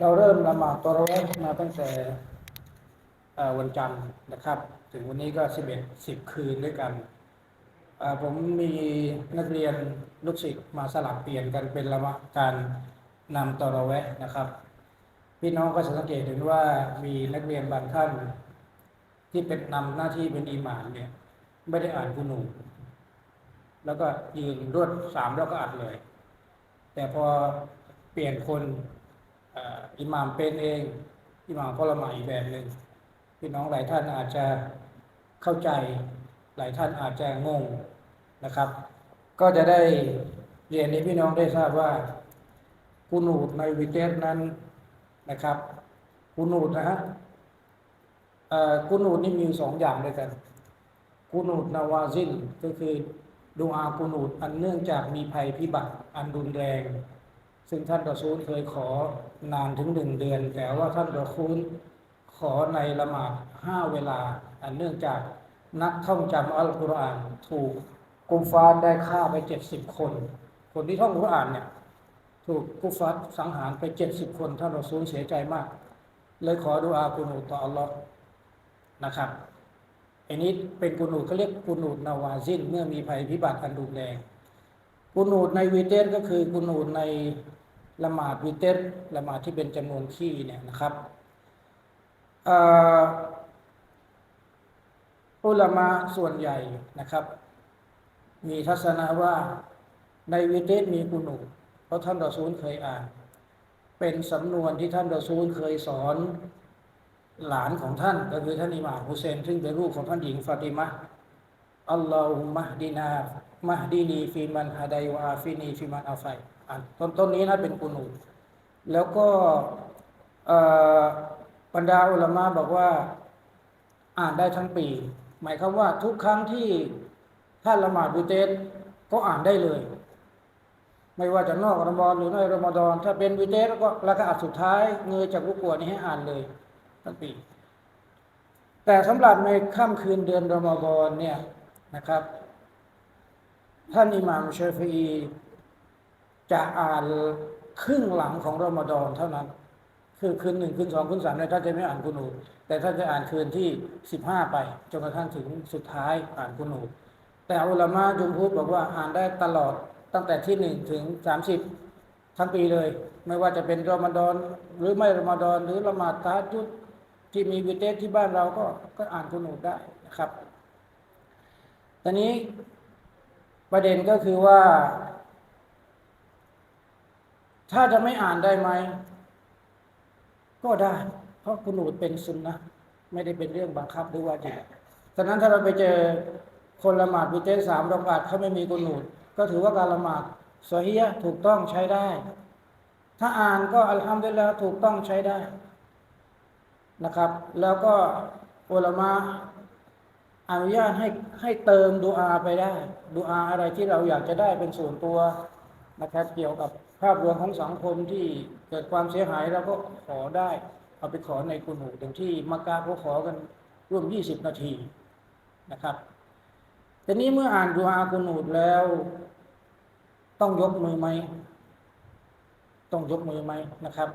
เราเริ่มละหมาดตอเราะเวมาตั้งแต่วันจันทร์นะครับ ถึงวันนี้ก็สิบเอ็ดสิบคืนด้วยกันผมมีนักเรียนลูกศิษย์มาสลับเปลี่ยนกันเป็นละหมาดการนำตอเราะเวนะครับ พี่น้องก็สังเกตเห็นว่ามีนักเรียนบางท่านที่เป็นนำหน้าที่เป็นอิหมามเนี่ย ไม่ได้อ่านกุนู แล้วก็ยืนรวดสามแล้วก็อัดเลย แต่พอเปลี่ยนคน อิหม่ามเป็นเอง อิหม่ามก็ละหมาดอีกแบบหนึ่งพี่น้องหลายท่านอาจจะเข้าใจหลายท่านอาจจะงงนะครับ ก็จะได้เรียนให้พี่น้องได้ทราบว่ากุนูตในวิเทสนั้นนะครับกุนูตนะฮะกุนูตนี่มีสองอย่างด้วยกันกุนูตนาวาซินก็คือดูอากุนูตอันเนื่องจากมีภัยพิบัติอันรุนแรง ซึ่งท่านรอซูลเคยขอนานถึงหนึ่งเดือน แต่ว่าท่านรอซูลขอในละหมาดห้าเวลา อันเนื่องจากนักท่องจำอัลกุรอานถูกกุมฟาได้ฆ่าไปเจ็ดสิบคน คนที่ท่องกุรอานเนี่ยถูกกุฟาร์สังหารไปเจ็ดสิบคนท่านรอซูลเสียใจมาก เลยขอดูอากุนูต่ออัลลอฮ์นะครับอันนี้เป็นกุนูดเขาเรียกกุนูดนาวาซินเมื่อมีภัยพิบัติอันรุนแรงกุนูดในวีเตสก็คือกุนูดใน ละหมาดวีเตสละหมาดที่เป็นจำนวนขี้เนี่ยนะครับอุลามะส่วนใหญ่นะครับ มีทัศนะว่าในวีเตสมีกุนูเพราะท่านรอซูลเคยอ่าน เป็นสำนวนที่ท่านรอซูลเคยสอนหลานของท่าน ก็คือท่านอิหม่ามฮุเซน ซึ่งเป็นลูกของท่านหญิงฟาติมะอัลลอฮุมะฮ์ดีนามะฮ์ดีนีฟีมันฮะไดวะอาฟินีฟีมันอาไฟ ต้นต้นนี้นะเป็นกุนูตแล้วก็บรรดาอุลามะบอกว่าอ่านได้ทั้งปี หมายความว่าทุกครั้งที่ท่านละหมาดบูเตสก็อ่านได้เลย ไม่ว่าจะนอกรอมฎอนหรือในรอมฎอนถ้าเป็นวิเตสก็ละกอัดสุดท้ายเงยจากรุกวนี้ให้อ่านเลยทั้งปี แต่สำหรับในค่ำคืนเดือนรอมฎอนเนี่ยนะครับ ท่านอิหม่ามชาฟีอี จะอ่านครึ่งหลังของรอมฎอนเท่านั้น คือคืนหนึ่งคืนสองคืนสามเนี่ยท่านจะไม่อ่านกุนูแต่ท่านจะอ่านคืนที่สิบห้าไปจนกระทั่งถึงสุดท้ายอ่านกุนูแต่อุลามะจุมพูดบอกว่าอ่านได้ตลอดตั้งแต่ที่หนึ่งถึงสามสิบทั้งปีเลย ไม่ว่าจะเป็นรอมฎอนหรือไม่รอมฎอนหรือละหมาดตาจุดที่มีวิเตสที่บ้านเราก็ก็อ่านกุนูได้นะครับตอนนี้ประเด็นก็คือว่า ถ้าจะไม่อ่านได้ไหม ก็ได้ เพราะกุนูตเป็นสุนนะไม่ได้เป็นเรื่องบังคับหรือว่าจิบฉะนั้นถ้าเราไปเจอคนละหมาดวิเตสสามรอกาตเขาไม่มีกุนูตก็ถือว่าการละหมาดซอฮียถูกต้องใช้ได้ ถ้าอ่านก็อัลฮัมดุลิลละห์ถูกต้องใช้ได้นะครับ แล้วก็อุลามะอนุญาตให้ให้เติมดูอาไปได้ ดูอาอะไรที่เราอยากจะได้เป็นส่วนตัว นะครับ เกี่ยวกับภาพรวมของสังคมที่เกิดความเสียหายเราก็ขอได้ เอาไปขอในกุนูอย่างที่มักกะเขาขอกันร่วม 20 นาทีนะครับทีนี้เมื่ออ่านดูอากุนูดแล้ว ต้องยกมือไหมต้องยกมือไหมนะครับ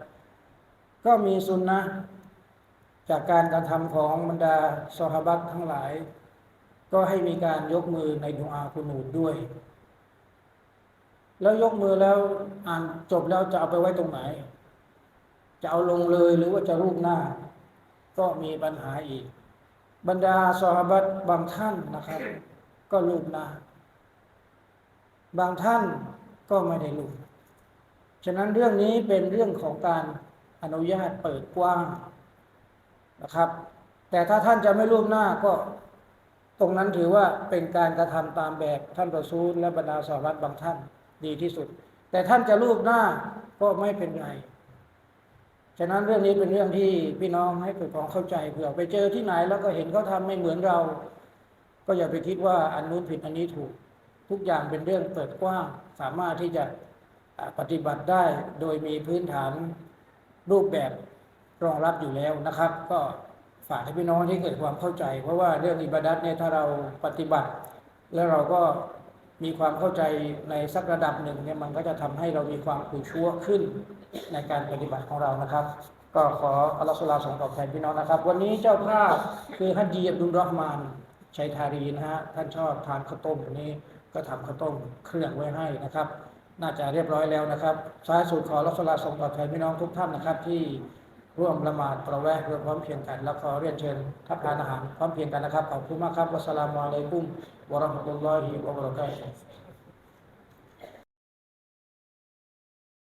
ก็มีสุนนะจากการการะทำของบรรดาซอฮาบัตทั้งหลาย ก็ให้มีการยกมือในดูอากุนูดด้วย แล้วยกมือแล้วอ่านจบแล้วจะเอาไปไว้ตรงไหน จะเอาลงเลยหรือว่าจะรูปหน้า ก็มีปัญหาอีก บรรดาซอฮาบัตบางท่านนะครับ ก็รูปหน้า บางท่านก็ไม่ได้รู้ฉะนั้นเรื่องนี้เป็นเรื่องของการอนุญาตเปิดกว้างนะครับ แต่ถ้าท่านจะไม่รูปหน้าก็ตรงนั้นถือว่าเป็นการกระทำตามแบบท่านประซูลและบรรดาสาวัตบางท่าน ดีที่สุด แต่ท่านจะรูปหน้าก็ไม่เป็นไร ฉะนั้นเรื่องนี้เป็นเรื่องที่พี่น้องให้เกิดความเข้าใจเผื่อไปเจอที่ไหนแล้วก็เห็นเขาทำไม่เหมือนเรา ก็อย่าไปคิดว่าอันนู้นผิดอันนี้ถูก ทุกอย่างเป็นเรื่องเปิดกว้าง สามารถที่จะปฏิบัติได้โดยมีพื้นฐานรูปแบบรองรับอยู่แล้วนะครับ ก็ฝากให้พี่น้องที่เกิดความเข้าใจ เพราะว่าเรื่องอิบาดัตเนี่ยถ้าเราปฏิบัติ แล้วเราก็ มีความเข้าใจในสักระดับหนึ่งเนี่ยมันก็จะทำให้เรามีความผูชั่วขึ้นในการปฏิบัติของเรานะครับ ก็ขออัลลอฮฺสุลลาส่งตอบแทนพี่น้องนะครับ วันนี้เจ้าภาพคือฮัจญีอับดุลรอฮ์มานชัยธารีนะฮะท่านชอบทานข้าวต้มวันนี้ก็ทำข้าวต้มเครื่องไว้ให้นะครับ น่าจะเรียบร้อยแล้วนะครับท้ายสุดขออัลลอฮฺสุลาส่งตอบแทนพี่น้องทุกท่านนะครับที่ ร่วมละหมาดประแวกเพื่อพร้อมเพียงกันแล้วขอเรียนเชิญทับทานอาหารพร้อมเพียงกันนะครับขอบคุณมากครับวัสสลามุอะลัยกุมวะราะห์มะตุลลอฮิวะบะเราะกาตุฮ์